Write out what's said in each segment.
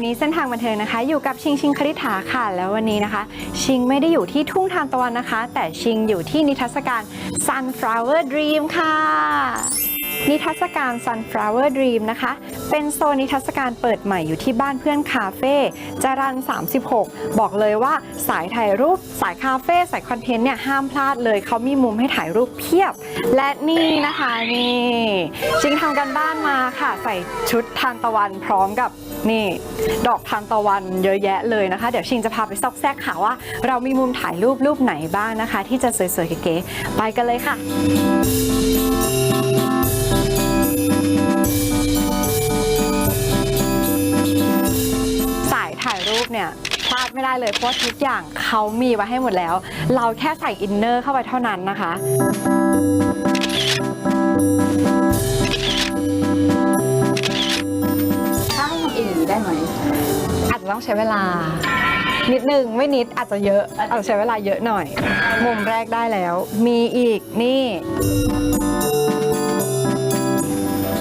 วันนี้เส้นทางบันเทิงนะคะ อยู่กับชิงชิงคริษฐาค่ะ แล้ววันนี้นะคะ ชิงไม่ได้อยู่ที่ทุ่งทานตะวันนะคะ แต่ชิงอยู่ที่นิทรรศการ Sunflower Dream ค่ะ นิทรรศการ Sunflower Dream นะคะ เป็นโซนนิทรรศการเปิดใหม่อยู่ที่บ้านเพื่อนคาเฟ่จรัน 36 บอกเลยว่าสายถ่ายรูปสายคาเฟ่สายคอนเทนต์เนี่ยห้ามพลาดเลยเขามีมุมให้ถ่ายรูปเพียบ และนี่นะคะนี่ชิงทำกันบ้านมาค่ะ ใส่ชุดทานตะวันพร้อมกับนี่ ดอกทานตะวันเยอะแยะเลยนะคะ เดี๋ยวชิงจะพาไปซอกแซกค่ะว่า เรามีมุมถ่ายรูปรูปไหนบ้างนะคะ ที่จะสวยๆเก๋ๆไปกันเลยค่ะ เนี่ยพลาดไม่ได้เลยเพราะว่าทุกอย่างเขามีไว้ให้หมดแล้ว เราแค่ใส่อินเนอร์เข้าไปเท่านั้นนะคะถ้าให้ทำเองอย่างนี้ได้ไหมอาจจะต้องใช้เวลา นิดนึงไม่นิดอาจจะเยอะอาจจะใช้เวลาเยอะหน่อย มุมแรกได้แล้ว มีอีกนี่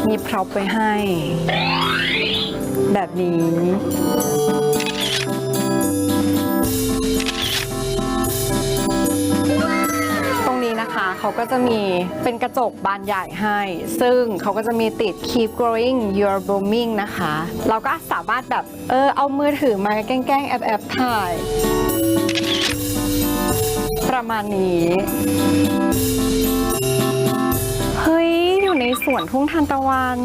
มีพร็อพไว้ให้ แบบนี้ เขาก็จะมีเป็นกระจกบานใหญ่ให้ ซึ่งเขาก็จะมีติด keep growing your blooming นะคะ เราก็สามารถแบบ เออ เอามือถือมาแกล้งๆ แอบแอบถ่าย ประมาณนี้เฮ้ย อยู่ในสวนทุ่งทานตะวัน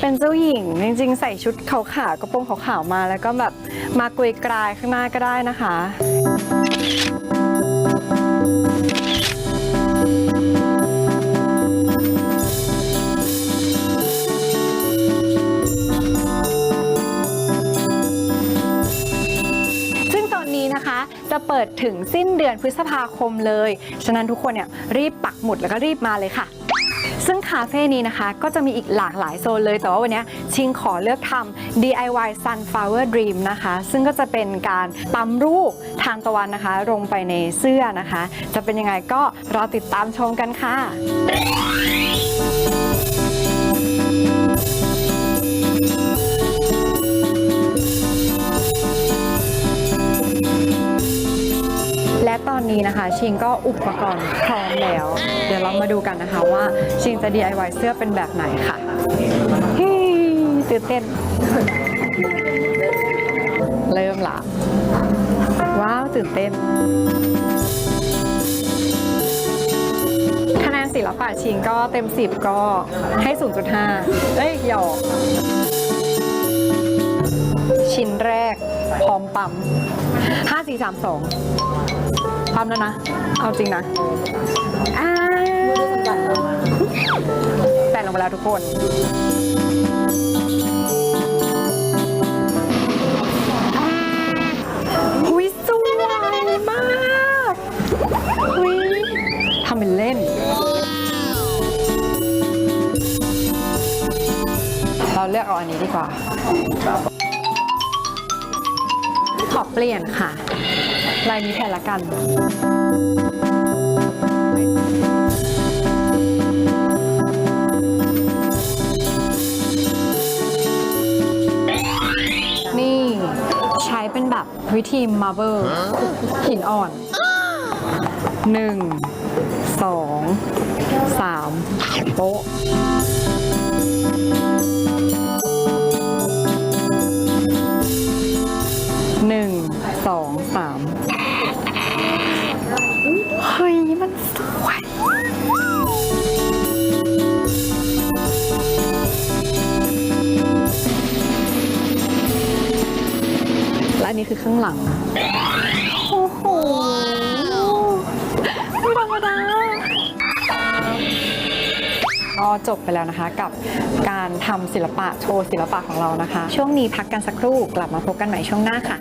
เป็นเจ้าหญิง จริงๆ ใส่ชุดขาวๆกระโปรงขาวๆมา แล้วก็แบบมากุยกรายข้างหน้าก็ได้นะคะ เปิดถึงสิ้นเดือนพฤษภาคมเลย ฉะนั้นทุกคนเนี่ยรีบปักหมุดแล้วก็รีบมาเลยค่ะซึ่งคาเฟ่นี้นะคะ ก็จะมีอีกหลากหลายโซนเลย แต่ว่าวันนี้ชิงขอเลือกทำ DIY Sunflower Dream นะคะ ซึ่งก็จะเป็นการปั๊มรูปทานตะวันนะคะ ลงไปในเสื้อนะคะ จะเป็นยังไงก็รอติดตามชมกันค่ะ และตอนนี้นะคะ ชิงก็อุปกรณ์พร้อมแล้ว เดี๋ยวเรามาดูกันนะคะว่าชิงจะ DIY เสื้อเป็นแบบไหนค่ะฮิตื่นเต้น เริ่มละว้าวตื่นเต้นคะแนนศิลปะชิงก็เต็ม 10 ก็ให้ 0.5เอ้ยหยอก ชิ้นแรก พร้อมปั๊ม5 4 3 2ปั๊มแล้วนะ เอาจริงนะอ่าแปะลงไปแล้วทุกคนหุยสวยมากหุยทำเป็นเล่น เราเลือกเอาอันนี้ดีกว่า อเปลี่ยนค่ะ ลายนี้แทนละกันนี่ใช้เป็นแบบวิธีมาร์เบิลหินอ่อนหนึ่งสองสามโป๊ะ นึ่งสองสามเฮ้ย มันสวยและอันนี้คือข้างหลัง โอ้โหไม่ธรรมดาก็จบไปแล้วนะคะกับการทำศิลปะโชว์ศิลปะของเรานะคะ ช่วงนี้พักกันสักครู่กลับมาพบกันใหม่ช่วงหน้าค่ะ